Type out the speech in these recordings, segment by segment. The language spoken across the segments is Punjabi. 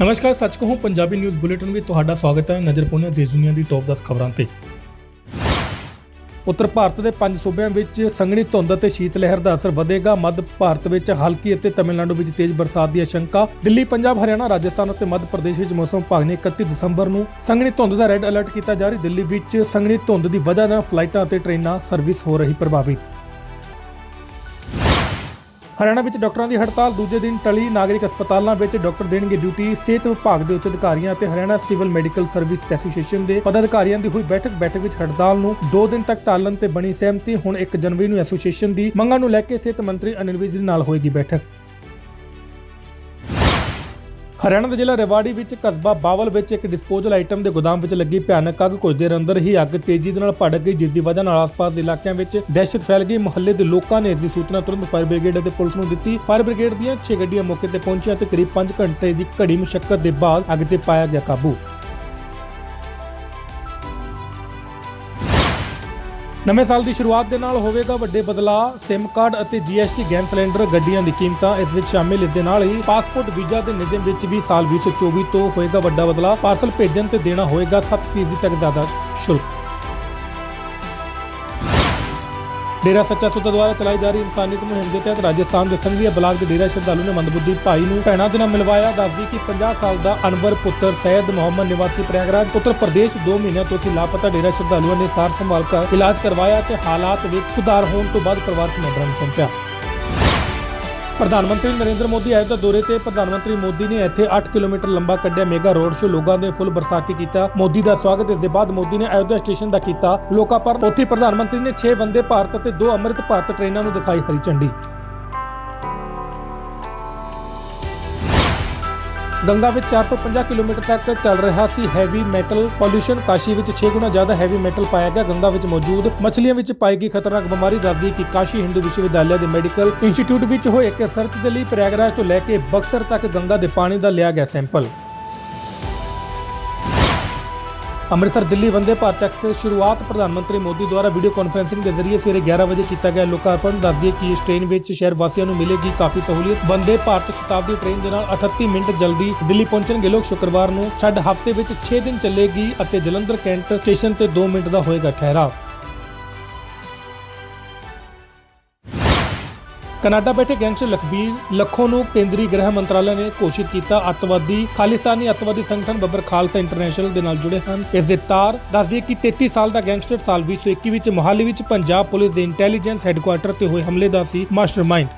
ਨਮਸਕਾਰ, ਸੱਚ ਕਹੂੰ, ਪੰਜਾਬੀ ਨਿਊਜ਼ ਬੁਲੇਟਿਨ ਵਿੱਚ ਤੁਹਾਡਾ ਸਵਾਗਤ ਹੈ ਨਜ਼ਰ ਪਾਉਂਦੇ ਹਾਂ ਦੇਸ਼ ਦੁਨੀਆ ਦੀ ਟੌਪ 10 ਖਬਰਾਂ ਤੇ। ਉੱਤਰ ਭਾਰਤ ਦੇ ਪੰਜ ਸੂਬਿਆਂ ਵਿੱਚ ਸੰਘਣੀ ਧੁੰਦ ਅਤੇ ਸ਼ੀਤ ਲਹਿਰ ਦਾ ਅਸਰ ਵਧੇਗਾ। ਮੱਧ ਭਾਰਤ ਵਿੱਚ ਹਲਕੀ ਅਤੇ ਤਮਿਲਨਾਡੂ ਵਿੱਚ ਤੇਜ਼ ਬਰਸਾਤ ਦੀ ਆਸ਼ੰਕਾ। ਦਿੱਲੀ, ਪੰਜਾਬ, ਹਰਿਆਣਾ, ਰਾਜਸਥਾਨ ਅਤੇ ਮੱਧ ਪ੍ਰਦੇਸ਼ ਵਿੱਚ ਮੌਸਮ ਵਿਭਾਗ ਨੇ 31 ਦਸੰਬਰ ਨੂੰ ਸੰਘਣੀ ਧੁੰਦ ਦਾ ਰੈੱਡ ਅਲਰਟ ਕੀਤਾ ਜਾਰੀ ਦਿੱਲੀ ਵਿੱਚ ਸੰਘਣੀ ਧੁੰਦ ਦੀ ਵਜ੍ਹਾ ਨਾਲ ਫਲਾਈਟਾਂ ਅਤੇ ਟ੍ਰੇਨਾਂ ਸਰਵਿਸ ਹੋ ਰਹੀ ਪ੍ਰਭਾਵਿਤ। ਹਰਿਆਣਾ ਵਿੱਚ ਡਾਕਟਰਾਂ ਦੀ ਹੜਤਾਲ, ਦੂਜੇ ਦਿਨ ਟਲੀ ਨਾਗਰਿਕ ਹਸਪਤਾਲਾਂ ਵਿੱਚ ਡਾਕਟਰ ਦੇਣਗੇ ਡਿਊਟੀ। ਸਿਹਤ ਵਿਭਾਗ ਦੇ ਉੱਚ ਅਧਿਕਾਰੀਆਂ ਅਤੇ Haryana civil medical service association ਦੇ ਪਦਾਧਿਕਾਰੀਆਂ ਦੀ ਹੋਈ ਬੈਠਕ ਬੈਠਕ ਵਿੱਚ ਹੜਤਾਲ ਨੂੰ 2 ਦਿਨ ਤੱਕ ਟਾਲਣ ਤੇ ਬਣੀ ਸਹਿਮਤੀ। ਹੁਣ 1 ਜਨਵਰੀ ਨੂੰ ਐਸੋਸੀਏਸ਼ਨ ਦੀ ਮੰਗਾਂ ਨੂੰ ਲੈ ਕੇ ਸਿਹਤ ਮੰਤਰੀ ਅਨਿਲ ਵਿਜ ਨਾਲ ਹੋਏਗੀ ਬੈਠਕ। ਹਰਿਆਣਾ ਦੇ ਜ਼ਿਲ੍ਹਾ ਰੇਵਾੜੀ ਵਿੱਚ ਕਸਬਾ ਬਾਵਲ ਵਿੱਚ ਇੱਕ ਡਿਸਪੋਜ਼ਲ ਆਈਟਮ ਦੇ ਗੋਦਾਮ ਵਿੱਚ ਲੱਗੀ ਭਿਆਨਕ ਅੱਗ ਕੁਝ ਦੇਰ ਅੰਦਰ ਹੀ ਅੱਗ ਤੇਜ਼ੀ ਦੇ ਨਾਲ ਭੜਕ ਗਈ, ਜਿਸ ਦੀ ਵਜ੍ਹਾ ਨਾਲ ਆਸ-ਪਾਸ ਦੇ ਇਲਾਕਿਆਂ ਵਿੱਚ ਦਹਿਸ਼ਤ ਫੈਲ ਗਈ। ਮੁਹੱਲੇ ਦੇ ਲੋਕਾਂ ਨੇ ਇਸ ਦੀ ਸੂਚਨਾ ਤੁਰੰਤ ਫਾਇਰ ਬ੍ਰਿਗੇਡ ਅਤੇ ਪੁਲਿਸ ਨੂੰ ਦਿੱਤੀ। ਫਾਇਰ ਬ੍ਰਿਗੇਡ ਦੀਆਂ 6 ਗੱਡੀਆਂ ਮੌਕੇ ਤੇ ਪਹੁੰਚੀਆਂ ਤੇ ਕਰੀਬ 5 ਘੰਟੇ ਦੀ ਘੜੀ ਮੁਸ਼ਕਲ ਦੇ ਬਾਅਦ ਅੱਗ ਤੇ ਪਾਇਆ ਗਿਆ ਕਾਬੂ। ਨਵੇਂ ਸਾਲ ਦੀ ਸ਼ੁਰੂਆਤ ਦੇ ਨਾਲ ਹੋਵੇਗਾ ਵੱਡੇ ਬਦਲਾਅ ਸਿਮ ਕਾਰਡ ਅਤੇ GST ਗੈਸ ਸਿਲੰਡਰ ਗੱਡੀਆਂ ਦੀ ਕੀਮਤਾਂ, ਇਸ ਵਿੱਚ ਸ਼ਾਮਿਲ ਇਸ ਦੇ ਨਾਲ ਹੀ ਪਾਸਪੋਰਟ, ਵੀਜ਼ਾ ਦੇ ਨਿਯਮ ਵਿੱਚ ਵੀ ਸਾਲ 2024 ਤੋਂ ਹੋਏਗਾ ਵੱਡਾ ਬਦਲਾਅ। ਪਾਰਸਲ ਭੇਜਣ ਤੇ ਦੇਣਾ ਹੋਏਗਾ 7% ਤੱਕ ਜ਼ਿਆਦਾ ਸ਼ੁਲਕ। ਡੇਰਾ ਸੱਚਾ ਸੌਦਾ ਦੁਆਰਾ ਚਲਾਈ ਜਾ ਰਹੀ ਇਨਸਾਨੀਅਤ ਮੁਹਿੰਮ ਦੇ ਤਹਿਤ ਰਾਜਸਥਾਨ ਦੇ ਸੰਘੀਆ ਬਲਾਕ ਦੇ ਡੇਰਾ ਸ਼ਰਧਾਲੂ ਨੇ ਮੰਦਬੁੱਧੀ ਭਾਈ ਨੂੰ ਭੈਣਾਂ ਦੇ ਨਾਲ ਮਿਲਵਾਇਆ, ਦੱਸਦੀ ਕਿ 50 ਸਾਲ ਦਾ ਅਨਵਰ ਪੁੱਤਰ ਸੈਦ ਮੁਹੰਮਦ ਨਿਵਾਸੀ ਪ੍ਰਯਾਗਰਾਜ, ਉੱਤਰ ਪ੍ਰਦੇਸ਼ 2 ਮਹੀਨਿਆਂ ਤੋਂ ਸੀ ਲਾਪਤਾ ਡੇਰਾ ਸ਼ਰਧਾਲੂਆਂ ਨੇ ਸਾਰ ਸੰਭਾਲ ਕਰ ਇਲਾਜ ਕਰਵਾਇਆ ਤੇ ਹਾਲਾਤ ਵਿੱਚ ਸੁਧਾਰ ਹੋਣ ਤੋਂ ਬਾਅਦ ਪਰਿਵਾਰਕ ਮੈਂਬਰਾਂ ਨੂੰ ਸੌਂਪਿਆ। ਪ੍ਰਧਾਨ ਮੰਤਰੀ ਨਰਿੰਦਰ ਮੋਦੀ ਆਏ ਦਾ ਦੌਰੇ ਤੇ ਪ੍ਰਧਾਨ ਮੰਤਰੀ ਮੋਦੀ ਨੇ ਇੱਥੇ 8 ਕਿਲੋਮੀਟਰ ਲੰਬਾ ਕੱਢਿਆ ਮੇਗਾ ਰੋਡ ਸ਼ੋ ਲੋਕਾਂ ਦੇ ਫੁੱਲ ਬਰਸਾਤੀ ਕੀਤਾ। ਮੋਦੀ ਦਾ ਸਵਾਗਤ, ਇਸ ਦੇ ਬਾਅਦ ਮੋਦੀ ਨੇ ਅਯੋਧਿਆ ਸਟੇਸ਼ਨ ਦਾ ਕੀਤਾ ਲੋਕਾਂ ਪਰ ਉੱਥੇ ਪ੍ਰਧਾਨ ਮੰਤਰੀ ਨੇ 6 ਵੰਦੇ ਭਾਰਤ ਅਤੇ 2 ਅੰਮ੍ਰਿਤ ਭਾਰਤ ਟ੍ਰੇਨਾਂ ਨੂੰ ਦਿਖਾਈ ਹਰੀ ਝੰਡੀ। ਗੰਗਾ ਵਿੱਚ 450 ਕਿਲੋਮੀਟਰ ਤੱਕ ਚੱਲ ਰਿਹਾ ਸੀ ਹੈਵੀ ਮੈਟਲ ਪੋਲੂਸ਼ਨ ਕਾਸ਼ੀ ਵਿੱਚ 6 ਗੁਣਾ ਜ਼ਿਆਦਾ ਹੈਵੀ ਮੈਟਲ ਪਾਇਆ ਗਿਆ। ਗੰਗਾ ਵਿੱਚ ਮੌਜੂਦ ਮੱਛਲੀਆਂ ਵਿੱਚ ਪਾਈ ਗਈ ਖਤਰਨਾਕ ਬਿਮਾਰੀ ਦੱਸਦੀ ਕਿ ਕਾਸ਼ੀ ਹਿੰਦੂ ਵਿਸ਼ਵ ਵਿਦਿਆਲਿਆ ਦੇ ਮੈਡੀਕਲ ਇੰਸਟੀਚਿਊਟ ਵਿੱਚ ਹੋਏ ਇੱਕ ਰਿਸਰਚ ਦੇ ਲਈ ਪ੍ਰਯਾਗਰਾਜ ਤੋਂ ਲੈ ਕੇ ਬਕਸਰ ਤੱਕ ਗੰਗਾ ਦੇ ਪਾਣੀ ਦਾ ਲਿਆ ਗਿਆ ਸੈਂਪਲ ਅੰਮ੍ਰਿਤਸਰ ਦਿੱਲੀ ਵੰਦੇ ਭਾਰਤ ਐਕਸਪ੍ਰੈਸ ਸ਼ੁਰੂਆਤ ਪ੍ਰਧਾਨ ਮੰਤਰੀ ਮੋਦੀ ਦੁਆਰਾ ਵੀਡੀਓ ਕਾਨਫਰੰਸਿੰਗ ਦੇ ਜ਼ਰੀਏ ਸਵੇਰੇ 11 ਵਜੇ ਕੀਤਾ ਗਿਆ ਲੋਕਾਰਪਣ, ਦੱਸਦੀ ਕਿ ਇਸ ਟ੍ਰੇਨ ਵਿੱਚ ਸ਼ਹਿਰ ਵਾਸੀਆਂ ਨੂੰ ਮਿਲੇਗੀ ਕਾਫੀ ਸਹੂਲਤ ਵੰਦੇ ਭਾਰਤ ਸ਼ਤਾਬਦੀ ਟ੍ਰੇਨ ਦੇ ਨਾਲ 38 ਮਿੰਟ ਜਲਦੀ ਦਿੱਲੀ ਪਹੁੰਚਣਗੇ। ਲੋਕ ਸ਼ੁੱਕਰਵਾਰ ਨੂੰ ਛੱਡ ਹਫ਼ਤੇ ਵਿੱਚ 6 ਦਿਨ ਚੱਲੇਗੀ ਅਤੇ ਜਲੰਧਰ ਕੈਂਟ ਸਟੇਸ਼ਨ ਤੇ 2 ਮਿੰਟ ਦਾ ਹੋਏਗਾ ਠਹਿਰਾਵ। ਕਨਾਡਾ ਬੈਠੇ ਗੈਂਗਸਟਰ ਲਖਬੀਰ ਲੱਖੋ ਨੂੰ ਕੇਂਦਰੀ ਗ੍ਰਹਿ ਮੰਤਰਾਲੇ ਨੇ ਘੋਸ਼ਿਤ ਕੀਤਾ ਅੱਤਵਾਦੀ। ਖਾਲਿਸਤਾਨੀ ਅੱਤਵਾਦੀ ਸੰਗਠਨ ਬੱਬਰ ਖਾਲਸਾ ਇੰਟਰਨੈਸ਼ਨਲ ਦੇ ਨਾਲ ਜੁੜੇ ਹਨ। ਇਸ ਦੇ ਤਾਰ ਦੱਸਦੀ ਕਿ 33 ਸਾਲ ਦਾ ਗੈਂਗਸਟਰ ਸਾਲ 2021 ਵਿੱਚ ਮੋਹਾਲੀ ਵਿੱਚ ਪੰਜਾਬ ਪੁਲਿਸ ਦੇ ਇੰਟੈਲੀਜੈਂਸ ਹੈੱਡਕੁਆਰਟਰ ਤੇ ਹੋਏ ਹਮਲੇ ਦਾ ਸੀ ਮਾਸਟਰਮਾਈਂਡ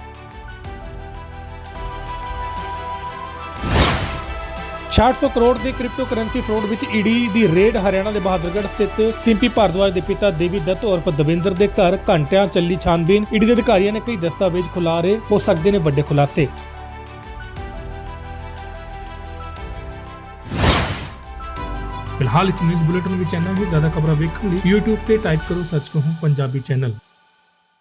600 ਕਰੋੜ ਦੇ ਕ੍ਰਿਪਟੋ ਕਰੰਸੀ ਵਿੱਚ ਈਡੀ ਦੀ ਰੇਡ ਹਰਿਆਣਾ ਦੇ ਬਹਾਦਰਗੜ੍ਹ ਸਥਿਤ ਸਿੰਪੀ ਭਾਰਦਵਾਜ ਦੇ ਪਿਤਾ ਦੇਵੀ ਦੱਤ ਉਰਫ ਦਵਿੰਦਰ ਦੇ ਘਰ ਘੰਟਿਆਂ ਚੱਲੀ ਛਾਨਬੀਨ। ਈਡੀ ਦੇ ਅਧਿਕਾਰੀਆਂ ਨੇ ਕਈ ਦਸਤਾਵੇਜ਼ ਖੁਲਾਰੇ ਹੋ ਸਕਦੇ ਨੇ ਵੱਡੇ ਖੁਲਾਸੇ। ਫਿਲਹਾਲ ਇਸ ਨਿਊਜ਼ ਬੁਲੇਟਿਨ ਵਿੱਚ ਇੰਨਾ ਹੀ। ਜ਼ਿਆਦਾ ਖਬਰਾਂ ਵੇਖਣ ਲਈ YouTube ਤੇ ਟਾਈਪ ਕਰੋ ਸੱਚ ਕਹੂੰ ਪੰਜਾਬੀ ਚੈਨਲ